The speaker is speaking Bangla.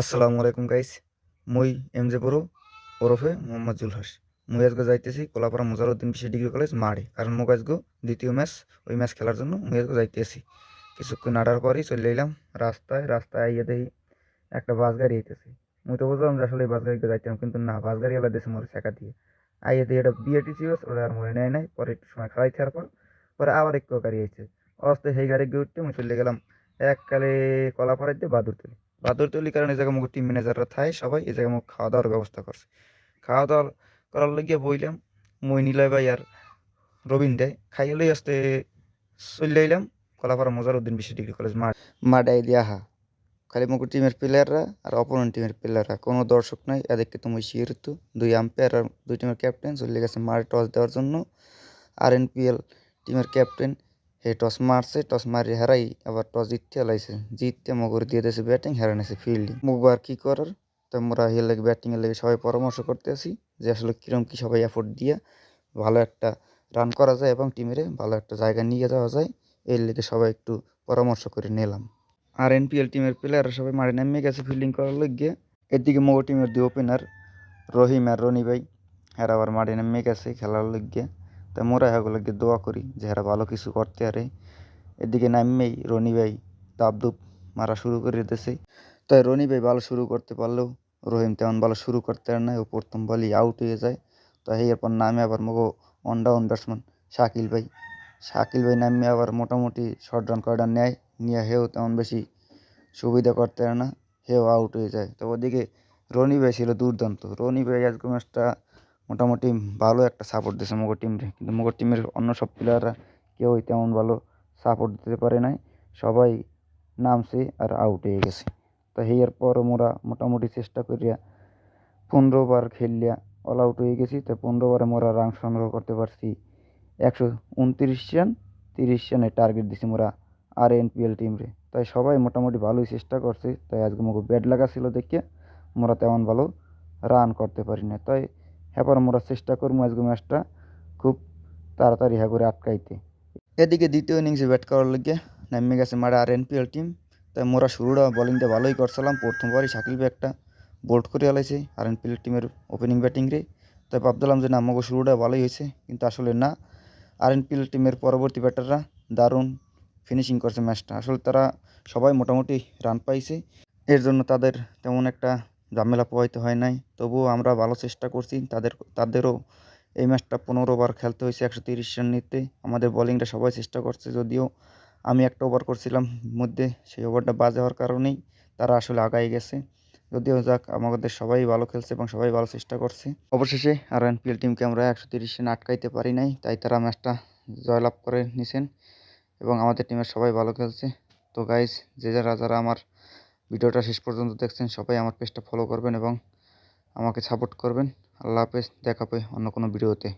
আসসালামু আলাইকুম গাইস মুই এম জে বড়ো ওরফে মোহাম্মদ জুলহাস। মুই আজকে যাইতেছি কোলাপাড়া মোজারুদ্দিন বিশেষ ডিগ্রি কলেজ মাঠে। কারণ মোক আজকে দ্বিতীয় ম্যাচ, ওই ম্যাচ খেলার জন্য মুই আজকে যাইতেছি। কিছুক্ষণ আটার পরই চলে এলাম রাস্তায়। রাস্তায় আইয়া দেখি একটা বাস গাড়ি আইতেছে। মুই তো বুঝলাম যে আসলে বাস গাড়িতে যাইতাম, কিন্তু না বাস গাড়ি এলা দেশে মোর শেখা দিয়ে। আইয়া দিয়ে এটা বিএটিসি বাস ওরা আর মনে নেয় নাই। পরে একটু সময় খাওয়াই থাকার পর, পরে আবার একটু গাড়ি আইছে। অবস্থায় সেই গাড়ি গিয়ে উঠতে মুই চলে গেলাম এককালে কলাপাড়ার দিয়ে বাদুর বাদুরতলি। বাদুরতলি কারণ এই জায়গায় মুখ টিম ম্যানেজাররা থাই সবাই এই জায়গায় মুখ খাওয়া দাওয়ার ব্যবস্থা করছে। খাওয়া দাওয়া করার লাগিয়ে বইলাম, মই নিলয় ভাই আর রবিন দেয় খাইয়ে লই আসতে চলে এলাম কলাপাড়া মজারউদ্দিন বিশ্ব ডিগ্রি কলেজ মাঠ মাডাই দিয়া হা। খালি মুখ টিমের প্লেয়াররা আর অপোনেন্ট টিমের প্লেয়াররা কোনো দর্শক নাই, এদেরকে তুমি তো দুই আম্পায়ার আর দুই টিমের ক্যাপ্টেন চলে গেছে মাঠে টস দেওয়ার জন্য। আর এনপিএল টিমের ক্যাপ্টেন হে টস মারছে টস মারি হারাই আবার টস জিততে লাইছে জিততে মগর দিয়ে দিয়েছে ব্যাটিং হারানিছে ফিল্ডিং মুখবার কি করার তো মোরা হের লাগে ব্যাটিংয়ের লাগে সবাই পরামর্শ করতে আসি যে আসলে কীরকম কী সবাই এফোর্ট দিয়ে ভালো একটা রান করা যায় এবং টিমের ভালো একটা জায়গা নিয়ে যাওয়া যায় এর লেগে সবাই একটু পরামর্শ করে নিলাম আর এনপিএল টিমের প্লেয়াররা সবাই মাঠে নেমে গেছে ফিল্ডিং করার লাগিয়ে এদিকে মগো টিমের দুই ওপেনার রহিম আর রনি ভাই হ্যাঁ আবার মাঠে নেমে গেছে খেলার লাগিয়ে তা মোরা হ্যাগুলোকে দোয়া করি যে এরা ভালো কিছু করতে পারে। এদিকে নামমেই রনি ভাই দাবদুব মারা শুরু করে দিতেছে তাই রনি ভাই ভালো শুরু করতে পারলেও রহিম তেমন ভালো শুরু করতে পারে না, ও প্রথম বলই আউট হয়ে যায়। তো এরপর নামে আবার মগো অন ডাউন ব্যাটসম্যান শাকিল ভাই। শাকিল ভাই নামে আবার মোটামুটি শর্ট রান কয়টা নেয়, নিয়ে হেও তেমন বেশি সুবিধা করতে পারে না, হেও আউট হয়ে যায়। তো ওদিকে রনি ভাই ছিল দুর্দান্ত। রনি ভাই আজকে ম্যাচটা মোটামুটি ভালো একটা সাপোর্ট দিয়েছে মগর টিমরে কিন্তু মগর টিমের অন্য সব প্লেয়াররা কেউই তেমন ভালো সাপোর্ট দিতে পারে নাই। সবাই নামছে আর আউট হয়ে গেছে। তো হেয়ার পর মোরা মোটামুটি চেষ্টা করিয়া পনেরো বার খেললিয়া অল আউট হয়ে গেছি। তো পনেরো বারে মোরা রান সংগ্রহ করতে পারছি একশো উনত্রিশ রান, তিরিশ রানের টার্গেট দিছি মোরা আর এনপিএল টিমরে তাই সবাই মোটামুটি ভালোই চেষ্টা করছে। তাই আজকে মোকে ব্যাট লাগা ছিল দেখে মোরা তেমন ভালো রান করতে পারি না তাই এরপর মোরা চেষ্টা করব আজকে ম্যাচটা খুব তাড়াতাড়ি হ্যাঁ করে আটকাইতে। এদিকে দ্বিতীয় ইনিংসে ব্যাট করার লেগে নামে গেছে মারা আর এনপিএল টিম তাই মোরা শুরুটা বলিংটা ভালোই করছিলাম। প্রথমবারই শাকিল একটা বোল্ড করে আলাইছে আর এনপিএল টিমের ওপেনিং ব্যাটিং রে। তাই ভাবছিলাম যে না আমাকে শুরুটা ভালোই হয়েছে, কিন্তু আসলে না। আর এনপিএল টিমের পরবর্তী ব্যাটাররা দারুণ ফিনিশিং করছে ম্যাচটা। আসলে তারা সবাই মোটামুটি রান পাইছে। এর জন্য তাদের তেমন একটা ঝামেলা পোহাইতে হয় নাই। তবুও আমরা ভালো চেষ্টা করছি। তাদের, তাদেরও এই ম্যাচটা পনেরো ওভার খেলতে হয়েছে, একশো তিরিশ রান নিতে। আমাদের বোলিংটা সবাই চেষ্টা করছে, যদিও আমি একটা ওভার করছিলাম মধ্যে, সেই ওভারটা বাজে হওয়ার কারণেই তারা আসলে আগাই গেছে। যদিও যাক, আমাদের সবাই ভালো খেলছে এবং সবাই ভালো চেষ্টা করছে। অবশেষে আর এনপিএল টিমকে আমরা একশো তিরিশ রান আটকাইতে পারি নাই, তাই তারা ম্যাচটা জয়লাভ করে নিছেন এবং আমাদের টিমের সবাই ভালো খেলছে। তো গাইজ যে যারা যারা আমার ভিডিওটা শেষ পর্যন্ত দেখছেন, সবাই আমার পেজটা ফলো করবেন এবং আমাকে সাপোর্ট করবেন। আল্লাহ হাফেজ, দেখা পাই অন্য কোনো ভিডিওতে